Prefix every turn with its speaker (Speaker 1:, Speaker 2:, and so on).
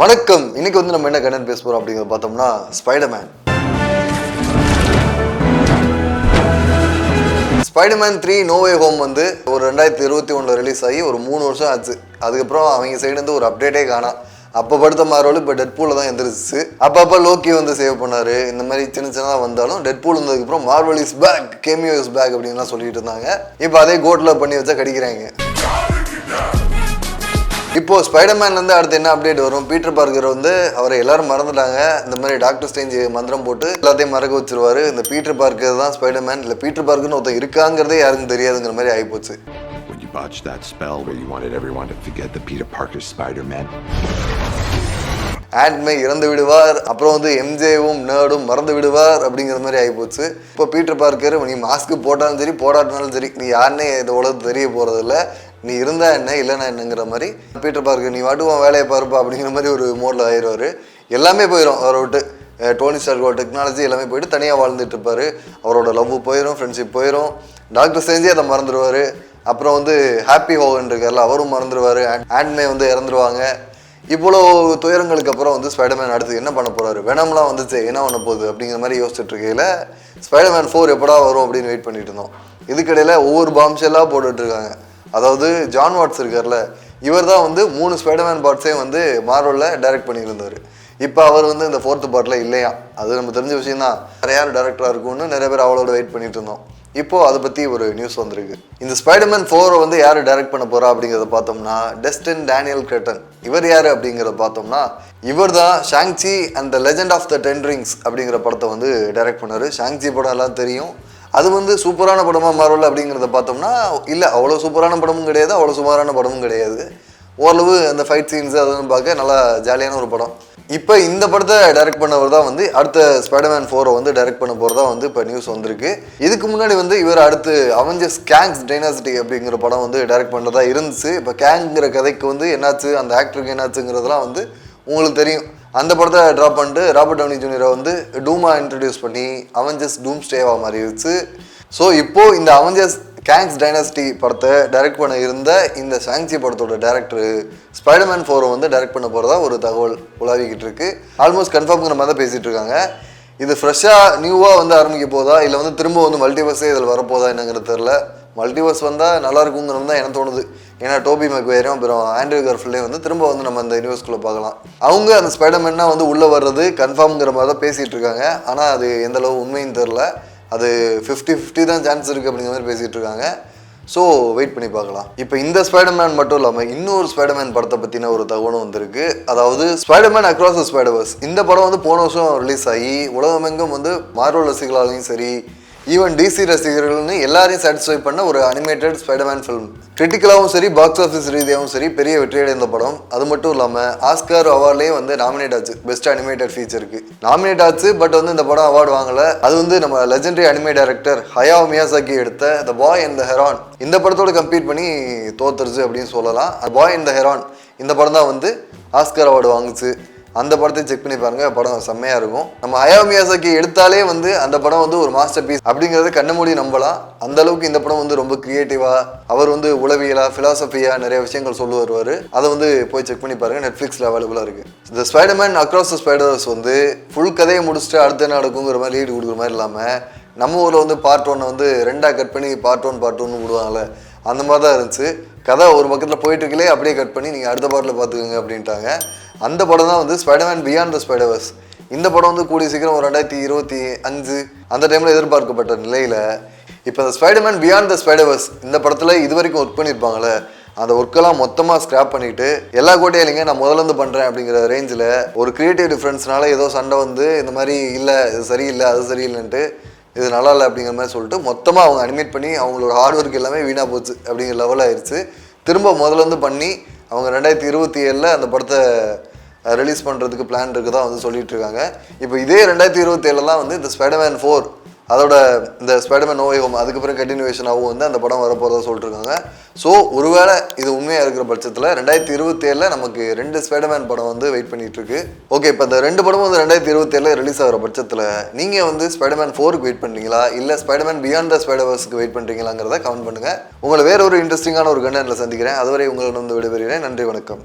Speaker 1: வணக்கம். இன்னைக்கு வந்து நம்ம என்ன கண்டென்ட் பேச போறோம் அப்படிங்கிறத பார்த்தோம்னா Spiderman Spiderman three no way home வந்து ஒரு ரெண்டாயிரத்தி இருபத்தி ஒன்றில் ரிலீஸ் ஆகி ஒரு மூணு வருஷம் ஆச்சு. அதுக்கப்புறம் அவங்க சைடுலேருந்து ஒரு அப்டேட்டே காணோம் அப்போ படுத்த மாரோல் இப்போ டெட்பூலில் தான் எந்திரிச்சு. அப்பப்போ லோக்கி வந்து சேவ் பண்ணார். இந்த மாதிரி சின்ன சின்னதாக வந்தாலும் டெட்பூல் வந்ததுக்கப்புறம் Marvel is back cameo is back அப்படின்லாம் சொல்லிட்டு இருந்தாங்க. இப்போ அதே கோட்டில் பண்ணி வச்சா கடிக்கிறாங்க. இப்போ ஸ்பைடர்மேன்ல இருந்து அடுத்து என்ன அப்டேட் வரும்? பீட்டர் பார்க்கர் வந்து அவரை எல்லாரும் மறந்துட்டாங்க. இந்த மாதிரி டாக்டர் ஸ்டேஞ்ச் மந்திரம் போட்டு எல்லாத்தையும் மறக்க வச்சிருவாரு. இந்த பீட்டர் பார்க்கர் தான் ஸ்பைடர்மேன் இல்லை பீட்டர் பார்க்கர்னு ஒருத்தன் இருக்காங்கிறதே யாருக்கும் தெரியாதுங்கிற மாதிரி ஆகிப்போச்சு
Speaker 2: When you botched that spell where you wanted everyone to forget the Peter Parker Spider-Man,
Speaker 1: ஆட்மே இறந்து விடுவார். அப்புறம் வந்து எம்ஜேவும் நேடும் மறந்து விடுவார் அப்படிங்கிற மாதிரி ஆகிப்போச்சு இப்போ பீட்டர் பார்க்கர் நீ மாஸ்க் போட்டாலும் சரி போடாட்டினாலும் சரி நீ யாருன்னே இந்த உலகத்து தெரிய போகிறதில்ல நீ இருந்தா என்ன இல்லைனா என்னங்கிற மாதிரி. பீட்டர் பார்க்கர் நீ வாட்டு உன் வேலையை பாருப்பா அப்படிங்கிற மாதிரி ஒரு மோடில் ஆயிடுவார். எல்லாமே போயிடும் அவரை விட்டு. டோனி ஸ்டார்க்கோட டெக்னாலஜி எல்லாமே போயிட்டு தனியாக வாழ்ந்துட்டு இருப்பார் அவரோட லவ் போயிடும் ஃப்ரெண்ட்ஷிப் போயிடும் டாக்டர் செஞ்சே அதை மறந்துடுவார் அப்புறம் வந்து ஹாப்பி ஹோகன் இருக்கார்ல அவரும் மறந்துடுவார் ஆண்ட்மே வந்து இறந்துருவாங்க. இவ்வளோ துயரங்களுக்கு அப்புறம் வந்து ஸ்பைடர்மேன் அடுத்து என்ன பண்ண போறாரு? வெனம்லாம் வந்துச்சு என்ன பண்ண போகுது? அப்படிங்கிற மாதிரி யோசிச்சுட்டு இருக்கையில ஸ்பைடர்மேன் ஃபோர் எப்படா வரும் அப்படின்னு வெயிட் பண்ணிட்டு இருந்தோம். இதுக்கிடையில் ஒவ்வொரு பாம்ஷெல்லாம் போட்டுட்ருக்காங்க அதாவது ஜான் வாட்ஸ் இருக்கார்ல இவர் தான் வந்து மூணு ஸ்பைடர்மேன் பார்ட்ஸையும் வந்து மார்வலில் டைரக்ட் பண்ணியிருந்தார். இப்போ அவர் வந்து இந்த ஃபோர்த்து பார்ட்டில் இல்லையா? அது நம்ம தெரிஞ்ச விஷயம் தான் நிறைய யார் டேரக்டராக இருக்கும்னு நிறைய பேர் அவளோட வெயிட் பண்ணிட்டு இருந்தோம். இப்போ அதை பற்றி ஒரு நியூஸ் வந்திருக்கு. இந்த ஸ்பைடர்மேன் ஃபோரை வந்து யார் டைரக்ட் பண்ண போறா அப்படிங்கிறத பார்த்தோம்னா டெஸ்டின் டேனியல் கிரட்டன் இவர் யார் அப்படிங்கிறத பார்த்தோம்னா இவர் தான் Shang Chi and the legend of the ten rings அப்படிங்கிற படத்தை வந்து டைரக்ட் பண்ணார். ஷாங்சி படம் எல்லாம் தெரியும். அது வந்து சூப்பரான படமாக மாறல அப்படிங்கிறத பார்த்தோம்னா இல்லை அவ்வளோ சூப்பரான படமும் கிடையாது அவ்வளோ சுமாரான படமும் கிடையாது. ஓரளவு அந்த ஃபைட் சீன்ஸ் அதெல்லாம் பார்க்க நல்லா ஜாலியான ஒரு படம். இப்போ இந்த படத்தை டைரக்ட் பண்ணவர் தான் வந்து அடுத்த ஸ்பைடர்மேன் ஃபோரை வந்து டைரக்ட் பண்ண போகிறதா வந்து இப்போ நியூஸ் வந்திருக்கு. இதுக்கு முன்னாடி வந்து இவர் அடுத்து அவெஞ்சர்ஸ் கேங்ஸ் டைனாசிட்டி அப்படிங்கிற படம் வந்து டைரக்ட் பண்ணுறதா இருந்துச்சு. இப்போ கேங்கிற கதைக்கு வந்து என்னாச்சு அந்த ஆக்டருக்கு என்னாச்சுங்கிறதெல்லாம் வந்து உங்களுக்கு தெரியும். அந்த படத்தை ட்ராப் பண்ணிட்டு ராபர்ட் டவுனி ஜூனியரை வந்து டூமா இன்ட்ரடியூஸ் பண்ணி அவெஞ்சர்ஸ் டூம் ஸ்டேவா மாறிடுச்சு. ஸோ இப்போது இந்த அவெஞ்சர்ஸ் கேங்ஸ் டைனாசிட்டி படத்தை டைரக்ட் பண்ண இருந்த இந்த சாங்சி படத்தோட டேரக்டர் ஸ்பைடர்மேன் ஃபோரை வந்து டைரக்ட் பண்ண போகிறதா ஒரு தகவல் உலாவிக்கிட்டு இருக்கு. ஆல்மோஸ்ட் கன்ஃபார்ம்ங்கிற மாதிரி தான் பேசிகிட்டு இருக்காங்க. இது ஃப்ரெஷ்ஷாக நியூவாக வந்து ஆரம்பிக்க போதா இல்லை வந்து திரும்ப வந்து மல்டிவர்ஸே இதில் வரப்போதா என்னங்கிறது தெரில மல்டிவர்ஸ் வந்தால் நல்லா இருக்குங்கிறது தான் எனக்கு தோணுது. ஏன்னா டோபி மெக்வேரும் அப்புறம் ஆண்ட்ரூ கார்ஃபில்லையும் வந்து திரும்ப வந்து நம்ம அந்த யூனிவர்ஸ்குள்ளே பார்க்கலாம். அவங்க அந்த ஸ்பைடர்மேன்னா வந்து உள்ளே வர்றது கன்ஃபார்ம்ங்கிற மாதிரி தான் பேசிகிட்டு இருக்காங்க. ஆனால் அது எந்த அளவு உண்மைன்னு தெரில அது ஃபிஃப்டி ஃபிஃப்டி தான் சான்ஸ் இருக்குது அப்படிங்கிற மாதிரி பேசிகிட்டு இருக்காங்க. ஸோ வெயிட் பண்ணி பார்க்கலாம். இப்போ இந்த ஸ்பைடர்மேன் மட்டும் இல்லாமல் இன்னொரு ஸ்பைடர்மேன் படத்தை பற்றின ஒரு தகவலும் வந்திருக்கு. அதாவது ஸ்பைடர்மேன் அக்ராஸ் த ஸ்பைடர்வர்ஸ் இந்த படம் வந்து போன வருஷம் ரிலீஸ் ஆகி உலகமெங்கும் வந்து மார்வல் ரசிகளாலையும் சரி ஈவன் டிசி ரசிகர்கள்னு எல்லாரையும் சாட்டிஸ்ஃபை பண்ண ஒரு அனிமேட்டட் ஸ்பைடர்மேன் ஃபிலிம் கிரிட்டிக்கலாகவும் சரி பாக்ஸ் ஆஃபீஸ் ரீதியாகவும் சரி பெரிய வெற்றியடைந்த படம். அது மட்டும் இல்லாமல் ஆஸ்கார் அவார்ட்லேயே வந்து நாமினேட் ஆச்சு. பெஸ்ட் அனிமேட்டட் ஃபீச்சருக்கு நாமினேட் ஆச்சு பட் வந்து இந்த படம் அவார்டு வாங்கலை. அது வந்து நம்ம legendary anime director Hayao Miyazaki எடுத்த the bye and the Heron இந்த படத்தோட கம்பீட் பண்ணி தோத்துருச்சு அப்படின்னு சொல்லலாம். பாய் அண்ட் த ஹெரான் இந்த படம் தான் வந்து ஆஸ்கார் அவார்டு வாங்குச்சு. அந்த படத்தை செக் பண்ணி பாருங்க. படம் செம்மையா இருக்கும். நம்ம அயா மியாசாக்கி எடுத்தாலே வந்து அந்த படம் வந்து ஒரு மாஸ்டர் பீஸ் அப்படிங்கறத கண்ண மூடி நம்பலாம். அந்த அளவுக்கு இந்த படம் வந்து ரொம்ப கிரியேட்டிவா அவர் வந்து உளவியலா பிலாசபியா நிறைய விஷயங்கள் சொல்லி வருவாரு. அதை வந்து போய் செக் பண்ணி பாருங்க. நெட்ஃபிளிக்ஸ்ல அவைலபிளா இருக்கு. இந்த ஸ்பைடர்மேன் அக்ராஸ் த ஸ்பைடர்ஸ் வந்து ஃபுல் கதையை முடிச்சுட்டு அடுத்த என்ன நடக்குங்கிற மாதிரி லீடு கொடுக்குற மாதிரி இல்லாம நம்ம ஊர்ல வந்து பார்ட் ஒன்னை வந்து ரெண்டா கட் பண்ணி பார்ட் ஒன் பார்ட் ஒன்று விடுவாங்கல்ல. அந்த மாதிரி தான் இருந்துச்சு. கதை ஒரு பக்கத்தில் போயிட்டு இருக்கலே அப்படியே கட் பண்ணி நீங்கள் அடுத்த பாட்டில் பார்த்துக்கோங்க அப்படின்ட்டாங்க. அந்த படம் தான் வந்து ஸ்பைடர்மேன் பியாண்ட் த ஸ்பைடர்வர்ஸ் இந்த படம் வந்து கூடிய சீக்கிரம் ஒரு ரெண்டாயிரத்தி இருபத்தி அஞ்சு அந்த டைமில் எதிர்பார்க்கப்பட்ட நிலையில் இப்போ இந்த ஸ்பைடர்மேன் பியாண்ட் த ஸ்பைடர்வர்ஸ் இந்த படத்தில் இது வரைக்கும் ஒர்க் பண்ணியிருப்பாங்களே அந்த ஒர்க்கெல்லாம் மொத்தமாக ஸ்க்ராப் பண்ணிட்டு எல்லா கோட்டையும் இல்லைங்க நான் முதல்ல பண்ணுறேன் அப்படிங்கிற ரேஞ்சில் ஒரு கிரியேட்டிவ் டிஃப்ரென்ஸ்னால ஏதோ சண்டை வந்து இந்த மாதிரி இல்லை இது சரியில்லை அது சரியில்லைன்ட்டு இது நல்லா இல்லை அப்படிங்கிற மாதிரி சொல்லிட்டு மொத்தமாக அவங்க அனிமேட் பண்ணி அவங்களோட ஹார்ட் ஒர்க் எல்லாமே வீணாக போச்சு அப்படிங்கிற லெவல் ஆயிடுச்சு திரும்ப முதல்ல பண்ணி அவங்க ரெண்டாயிரத்தி இருபத்தி ஏழில் அந்த படத்தை ரிலீஸ் பண்ணுறதுக்கு பிளான் இருக்குதா வந்து சொல்லிட்டு இருக்காங்க. இப்போ இதே ரெண்டாயிரத்தி இருபத்தி ஏழுலாம் வந்து இந்த ஸ்பைடர்மேன் ஃபோர் அதோட இந்த ஸ்பைடர்மேன் நோய் ஹோம் அதுக்கப்புறம் கண்டினியூவேஷனாகவும் வந்து அந்த படம் வரப்போகிறதா சொல்லிட்டு இருக்காங்க ஸோ ஒருவேளை இது உண்மையாக இருக்கிற பட்சத்தில் ரெண்டாயிரத்தி இருபத்தேழில் நமக்கு ரெண்டு ஸ்பைடர்மேன் படம் வந்து வெயிட் பண்ணிட்டு இருக்கு ஓகே இப்போ இந்த ரெண்டு படமும் வந்து ரெண்டாயிரத்தி இருபத்தேழில் ரிலீஸ் ஆகிற பட்சத்தில் நீங்கள் வந்து ஸ்பைடர்மேன் ஃபோருக்கு வெயிட் பண்ணுறீங்களா இல்லை ஸ்பைடர்மேன் பியாண்ட் த ஸ்பைடர்வர்ஸ்க்கு வெயிட் பண்ணுறீங்களாங்கிறத கமெண்ட் பண்ணுங்கள் உங்களை வேற ஒரு இன்ட்ரெஸ்டிங்கான ஒரு கண்டனில் சந்திக்கிறேன். அதுவரை உங்களை வந்து விடைபெறுகிறேன். நன்றி வணக்கம்.